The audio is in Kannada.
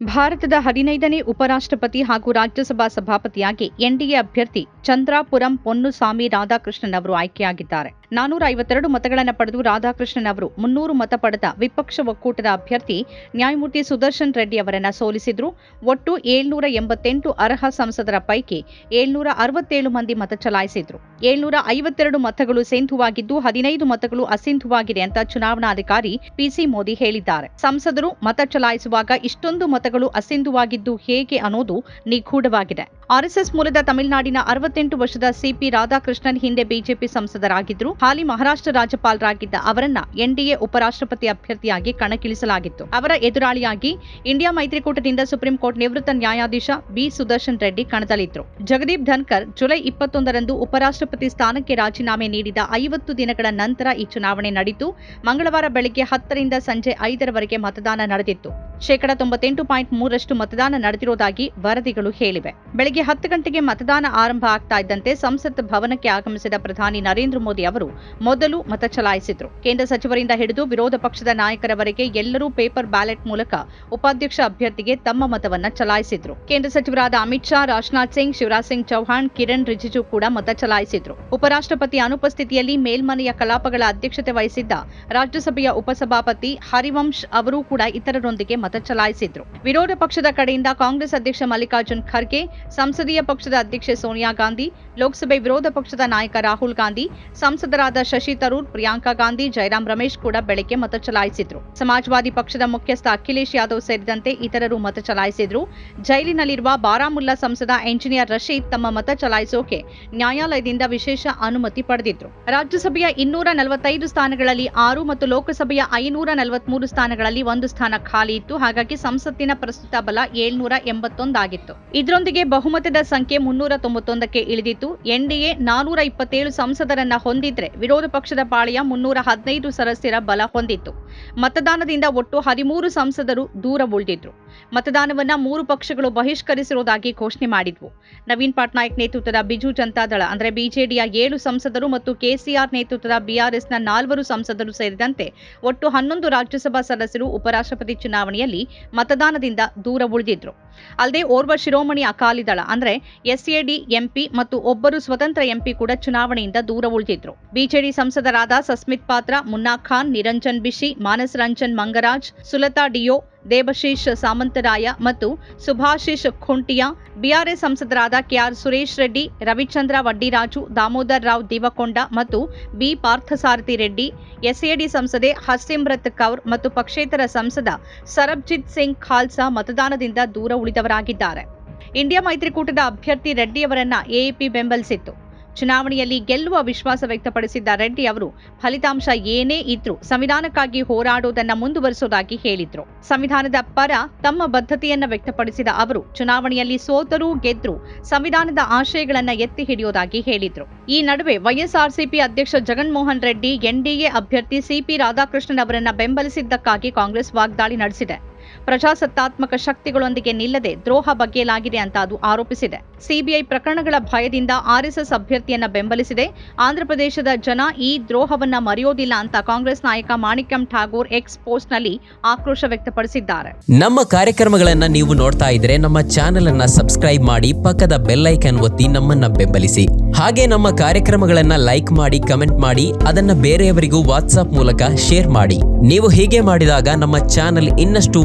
ಭಾರತದ ಹದಿನೈದನೇ ಉಪರಾಷ್ಟ್ರಪತಿ ಹಾಗೂ ರಾಜ್ಯಸಭಾ ಸಭಾಪತಿಯಾಗಿ ಎನ್ಡಿಎ ಅಭ್ಯರ್ಥಿ ಚಂದ್ರಾಪುರಂ ಪೊನ್ನುಸ್ವಾಮಿ ರಾಧಾಕೃಷ್ಣನ್ ಅವರು ಆಯ್ಕೆಯಾಗಿದ್ದಾರೆ. ನಾನೂರ ಐವತ್ತೆರಡು ಮತಗಳನ್ನು ಪಡೆದು ರಾಧಾಕೃಷ್ಣನ್ ಅವರು ಮುನ್ನೂರು ಮತ ಪಡೆದ ವಿಪಕ್ಷ ಒಕ್ಕೂಟದ ಅಭ್ಯರ್ಥಿ ನ್ಯಾಯಮೂರ್ತಿ ಸುದರ್ಶನ್ ರೆಡ್ಡಿ ಅವರನ್ನ ಸೋಲಿಸಿದ್ರು. ಒಟ್ಟು ಏಳ್ನೂರ ಎಂಬತ್ತೆಂಟು ಅರ್ಹ ಸಂಸದರ ಪೈಕಿ ಏಳ್ನೂರ ಅರವತ್ತೇಳು ಮಂದಿ ಮತ ಚಲಾಯಿಸಿದ್ರು. ಏಳ್ನೂರ ಐವತ್ತೆರಡು ಮತಗಳು ಸಿಂಧುವಾಗಿದ್ದು ಹದಿನೈದು ಮತಗಳು ಅಸಿಂಧುವಾಗಿದೆ ಅಂತ ಚುನಾವಣಾಧಿಕಾರಿ ಪಿಸಿ ಮೋದಿ ಹೇಳಿದ್ದಾರೆ. ಸಂಸದರು ಮತ ಚಲಾಯಿಸುವಾಗ ಇಷ್ಟೊಂದು ಮತಗಳು ಅಸಿಂಧುವಾಗಿದ್ದು ಹೇಗೆ ಅನ್ನೋದು ನಿಗೂಢವಾಗಿದೆ. ಆರ್ಎಸ್ಎಸ್ ಮೂಲದ ತಮಿಳುನಾಡಿನ ಅರವತ್ತೆಂಟು ವರ್ಷದ ಸಿಪಿ ರಾಧಾಕೃಷ್ಣನ್ ಹಿಂದೆ ಬಿಜೆಪಿ ಸಂಸದರಾಗಿದ್ರು. ಹಾಲಿ ಮಹಾರಾಷ್ಟ್ರ ರಾಜ್ಯಪಾಲರಾಗಿದ್ದ ಅವರನ್ನ ಎನ್ಡಿಎ ಉಪರಾಷ್ಟ್ರಪತಿ ಅಭ್ಯರ್ಥಿಯಾಗಿ ಕಣಕ್ಕಿಳಿಸಲಾಗಿತ್ತು. ಅವರ ಎದುರಾಳಿಯಾಗಿ ಇಂಡಿಯಾ ಮೈತ್ರಿಕೂಟದಿಂದ ಸುಪ್ರೀಂ ಕೋರ್ಟ್ ನಿವೃತ್ತ ನ್ಯಾಯಾಧೀಶ ಬಿ. ಸುದರ್ಶನ್ ರೆಡ್ಡಿ ಕಣದಲ್ಲಿದ್ದರು ಜಗದೀಪ್ ಧನ್ಕರ್ ಜುಲೈ ಇಪ್ಪತ್ತೊಂದರಂದು ಉಪರಾಷ್ಟ್ರಪತಿ ಸ್ಥಾನಕ್ಕೆ ರಾಜೀನಾಮೆ ನೀಡಿದ ಐವತ್ತು ದಿನಗಳ ನಂತರ ಈ ಚುನಾವಣೆ ನಡೆಯಿತು ಮಂಗಳವಾರ ಬೆಳಗ್ಗೆ ಹತ್ತರಿಂದ ಸಂಜೆ ಐದರವರೆಗೆ ಮತದಾನ ನಡೆದಿತ್ತು. ಶೇಕಡ ತೊಂಬತ್ತೆಂಟು ಪಾಯಿಂಟ್ ಮೂರಷ್ಟು ಮತದಾನ ನಡೆದಿರುವುದಾಗಿ ವರದಿಗಳು ಹೇಳಿವೆ. ಬೆಳಗ್ಗೆ ಹತ್ತು ಗಂಟೆಗೆ ಮತದಾನ ಆರಂಭ ಆಗ್ತಾ ಇದ್ದಂತೆ ಸಂಸತ್ ಭವನಕ್ಕೆ ಆಗಮಿಸಿದ ಪ್ರಧಾನಿ ನರೇಂದ್ರ ಮೋದಿ ಅವರು ಮೊದಲು ಮತ ಚಲಾಯಿಸಿದ್ರು. ಕೇಂದ್ರ ಸಚಿವರಿಂದ ಹಿಡಿದು ವಿರೋಧ ಪಕ್ಷದ ನಾಯಕರವರೆಗೆ ಎಲ್ಲರೂ ಪೇಪರ್ ಬ್ಯಾಲೆಟ್ ಮೂಲಕ ಉಪಾಧ್ಯಕ್ಷ ಅಭ್ಯರ್ಥಿಗೆ ತಮ್ಮ ಮತವನ್ನ ಚಲಾಯಿಸಿದ್ರು. ಕೇಂದ್ರ ಸಚಿವರಾದ ಅಮಿತ್ ಶಾ, ರಾಜನಾಥ್ ಸಿಂಗ್, ಶಿವರಾಜ್ ಸಿಂಗ್ ಚೌಹಾಣ್, ಕಿರಣ್ ರಿಜಿಜು ಕೂಡ ಮತ ಚಲಾಯಿಸಿದ್ರು. ಉಪರಾಷ್ಟ್ರಪತಿ ಅನುಪಸ್ಥಿತಿಯಲ್ಲಿ ಮೇಲ್ಮನೆಯ ಕಲಾಪಗಳ ಅಧ್ಯಕ್ಷತೆ ವಹಿಸಿದ್ದ ರಾಜ್ಯಸಭೆಯ ಉಪಸಭಾಪತಿ ಹರಿವಂಶ್ ಅವರೂ ಕೂಡ ಇತರರೊಂದಿಗೆ ಮತ ಚಲಾಯಿಸಿದ್ರು. ವಿರೋಧ ಪಕ್ಷದ ಕಡೆಯಿಂದ ಕಾಂಗ್ರೆಸ್ ಅಧ್ಯಕ್ಷ ಮಲ್ಲಿಕಾರ್ಜುನ್ ಖರ್ಗೆ ಸಂಸದೀಯ ಪಕ್ಷದ ಅಧ್ಯಕ್ಷೆ ಸೋನಿಯಾ ಗಾಂಧಿ ಲೋಕಸಭೆ ವಿರೋಧ ಪಕ್ಷದ ನಾಯಕ ರಾಹುಲ್ ಗಾಂಧಿ, ಸಂಸದರಾದ ಶಶಿ ತರೂರ್, ಪ್ರಿಯಾಂಕಾ ಗಾಂಧಿ ಜಯರಾಮ್ ರಮೇಶ್ ಕೂಡ ಬೆಳಗ್ಗೆ ಮತ ಚಲಾಯಿಸಿದ್ರು. ಸಮಾಜವಾದಿ ಪಕ್ಷದ ಮುಖ್ಯಸ್ಥ ಅಖಿಲೇಶ್ ಯಾದವ್ ಸೇರಿದಂತೆ ಇತರರು ಮತ ಚಲಾಯಿಸಿದ್ರು. ಜೈಲಿನಲ್ಲಿರುವ ಬಾರಾಮುಲ್ಲಾ ಸಂಸದ ಎಂಜಿನಿಯರ್ ರಶೀದ್ ತಮ್ಮ ಮತ ಚಲಾಯಿಸೋಕೆ ನ್ಯಾಯಾಲಯದಿಂದ ವಿಶೇಷ ಅನುಮತಿ ಪಡೆದಿದ್ರು. ರಾಜ್ಯಸಭೆಯ ಇನ್ನೂರ ನಲವತ್ತೈದು ಸ್ಥಾನಗಳಲ್ಲಿ ಆರು ಮತ್ತು ಲೋಕಸಭೆಯ ಐನೂರ ನಲವತ್ಮೂರು ಸ್ಥಾನಗಳಲ್ಲಿ ಒಂದು ಸ್ಥಾನ ಖಾಲಿ ಇತ್ತು. ಹಾಗಾಗಿ ಸಂಸತ್ತಿನ ಪ್ರಸ್ತುತ ಬಲ ಏಳ್ನೂರ ಎಂಬತ್ತೊಂದಾಗಿತ್ತು. ಇದರೊಂದಿಗೆ ಬಹುಮತದ ಸಂಖ್ಯೆ ಮುನ್ನೂರ ತೊಂಬತ್ತೊಂದಕ್ಕೆ ಇಳಿದಿತ್ತು. ಎನ್ಡಿಎ ನಾನೂರ ಇಪ್ಪತ್ತೇಳು ಸಂಸದರನ್ನ ಹೊಂದಿದ್ರೆ ವಿರೋಧ ಪಕ್ಷದ ಪಾಳಿಯ ಮುನ್ನೂರ ಹದಿನೈದು ಸದಸ್ಯರ ಬಲ ಹೊಂದಿತ್ತು. ಮತದಾನದಿಂದ ಒಟ್ಟು ಹದಿಮೂರು ಸಂಸದರು ದೂರ ಉಳಿದಿದ್ರು. ಮತದಾನವನ್ನ ಮೂರು ಪಕ್ಷಗಳು ಬಹಿಷ್ಕರಿಸಿರುವುದಾಗಿ ಘೋಷಣೆ ಮಾಡಿದ್ವು. ನವೀನ್ ಪಟ್ನಾಯಕ್ ನೇತೃತ್ವದ ಬಿಜು ಜನತಾದಳ ಅಂದ್ರೆ ಬಿಜೆಡಿಯ ಏಳು ಸಂಸದರು ಮತ್ತು ಕೆಸಿಆರ್ ನೇತೃತ್ವದ ಬಿಆರ್ಎಸ್ನ ನಾಲ್ವರು ಸಂಸದರು ಸೇರಿದಂತೆ ಒಟ್ಟು ಹನ್ನೊಂದು ರಾಜ್ಯಸಭಾ ಸದಸ್ಯರು ಉಪರಾಷ್ಟ್ರಪತಿ ಚುನಾವಣೆಯಲ್ಲಿ ಮತದಾನದಿಂದ ದೂರ ಉಳಿದಿದ್ರು. ಅಲ್ಲದೆ ಓರ್ವ ಶಿರೋಮಣಿ ಅಕಾಲಿ ದಳ, ಅಂದ್ರೆ ಎಸ್ಎಡಿ, ಎಂಪಿ ಮತ್ತು ಒಬ್ಬರು ಸ್ವತಂತ್ರ ಎಂಪಿ ಕೂಡ ಚುನಾವಣೆಯಿಂದ ದೂರ ಉಳಿದಿದ್ರು. ಬಿಜೆಡಿ ಸಂಸದರಾದ ಸಸ್ಮಿತ್ ಪಾತ್ರ, ಮುನ್ನಾ ಖಾನ್, ನಿರಂಜನ್ ಬಿಶಿ, ಮಾನಸ್ ರಂಜನ್ ಮಂಗರಾಜ್, ಸುಲತಾ ಡಿಯೋ, ದೇವಶೀಶ್ ಸಾಮಂತರಾಯ ಮತ್ತು ಸುಭಾಶಿಶ್ ಖುಂಟಿಯಾ ಬಿಆರ್ಎಸ್ ಸಂಸದರಾದ ಕೆಆರ್ ಸುರೇಶ್ ರೆಡ್ಡಿ, ರವಿಚಂದ್ರ ವಡ್ಡಿರಾಜು, ದಾಮೋದರ್ ರಾವ್ ದೇವಕೊಂಡ ಮತ್ತು ಬಿ ಪಾರ್ಥಸಾರಥಿ ರೆಡ್ಡಿ, ಎಸ್ಎಡಿ ಸಂಸದೆ ಹರ್ಸಿಮ್ರತ್ ಕೌರ್ ಮತ್ತು ಪಕ್ಷೇತರ ಸಂಸದ ಸರಬ್ಜಿತ್ ಸಿಂಗ್ ಖಾಲ್ಸಾ ಮತದಾನದಿಂದ ದೂರ ಉಳಿದವರಾಗಿದ್ದಾರೆ. ಇಂಡಿಯಾ ಮೈತ್ರಿಕೂಟದ ಅಭ್ಯರ್ಥಿ ರೆಡ್ಡಿಯವರನ್ನ ಎಎಪಿ ಬೆಂಬಲಿಸಿತ್ತು. ಚುನಾವಣೆಯಲ್ಲಿ ಗೆಲ್ಲುವ ವಿಶ್ವಾಸ ವ್ಯಕ್ತಪಡಿಸಿದ್ದ ರೆಡ್ಡಿ ಅವರು ಫಲಿತಾಂಶ ಏನೇ ಇದ್ರೂ ಸಂವಿಧಾನಕ್ಕಾಗಿ ಹೋರಾಡುವುದನ್ನು ಮುಂದುವರಿಸುವುದಾಗಿ ಹೇಳಿದ್ರು. ಸಂವಿಧಾನದ ಪರ ತಮ್ಮ ಬದ್ಧತೆಯನ್ನ ವ್ಯಕ್ತಪಡಿಸಿದ ಅವರು ಚುನಾವಣೆಯಲ್ಲಿ ಸೋತರೂ ಗೆದ್ರು ಸಂವಿಧಾನದ ಆಶಯಗಳನ್ನ ಎತ್ತಿ ಹಿಡಿಯುವುದಾಗಿ ಹೇಳಿದ್ರು. ಈ ನಡುವೆ ವೈಎಸ್ಆರ್ಸಿಪಿ ಅಧ್ಯಕ್ಷ ಜಗನ್ಮೋಹನ್ ರೆಡ್ಡಿ ಎನ್ಡಿಎ ಅಭ್ಯರ್ಥಿ ಸಿಪಿ ರಾಧಾಕೃಷ್ಣನ್ ಅವರನ್ನ ಬೆಂಬಲಿಸಿದ್ದಕ್ಕಾಗಿ ಕಾಂಗ್ರೆಸ್ ವಾಗ್ದಾಳಿ ನಡೆಸಿದೆ. ಪ್ರಜಾಸತ್ತಾತ್ಮಕ ಶಕ್ತಿಗಳೊಂದಿಗೆ ನಿಲ್ಲದೆ ದ್ರೋಹ ಬಗೆಯಲಾಗಿದೆ ಅಂತ ಅದು ಆರೋಪಿಸಿದೆ. ಸಿಬಿಐ ಪ್ರಕರಣಗಳ ಭಯದಿಂದ ಆರ್ಎಸ್ಎಸ್ ಅಭ್ಯರ್ಥಿಯನ್ನ ಬೆಂಬಲಿಸಿದೆ. ಆಂಧ್ರಪ್ರದೇಶದ ಜನ ಈ ದ್ರೋಹವನ್ನ ಮರೆಯೋದಿಲ್ಲ ಅಂತ ಕಾಂಗ್ರೆಸ್ ನಾಯಕ ಮಾಣಿಕ್ಯಂ ಠಾಗೂರ್ ಎಕ್ಸ್ ಪೋಸ್ಟ್ನಲ್ಲಿ ಆಕ್ರೋಶ ವ್ಯಕ್ತಪಡಿಸಿದ್ದಾರೆ. ನಮ್ಮ ಕಾರ್ಯಕ್ರಮಗಳನ್ನ ನೀವು ನೋಡ್ತಾ ಇದ್ರೆ ನಮ್ಮ ಚಾನೆಲ್ ಅನ್ನ ಸಬ್ಸ್ಕ್ರೈಬ್ ಮಾಡಿ ಪಕ್ಕದ ಬೆಲ್ ಐಕನ್ ಒತ್ತಿ ನಮ್ಮನ್ನ ಬೆಂಬಲಿಸಿ. ಹಾಗೆ ನಮ್ಮ ಕಾರ್ಯಕ್ರಮಗಳನ್ನ ಲೈಕ್ ಮಾಡಿ, ಕಮೆಂಟ್ ಮಾಡಿ, ಅದನ್ನ ಬೇರೆಯವರಿಗೂ ವಾಟ್ಸ್ಆಪ್ ಮೂಲಕ ಶೇರ್ ಮಾಡಿ. ನೀವು ಹೀಗೆ ಮಾಡಿದಾಗ ನಮ್ಮ ಚಾನೆಲ್ ಇನ್ನಷ್ಟು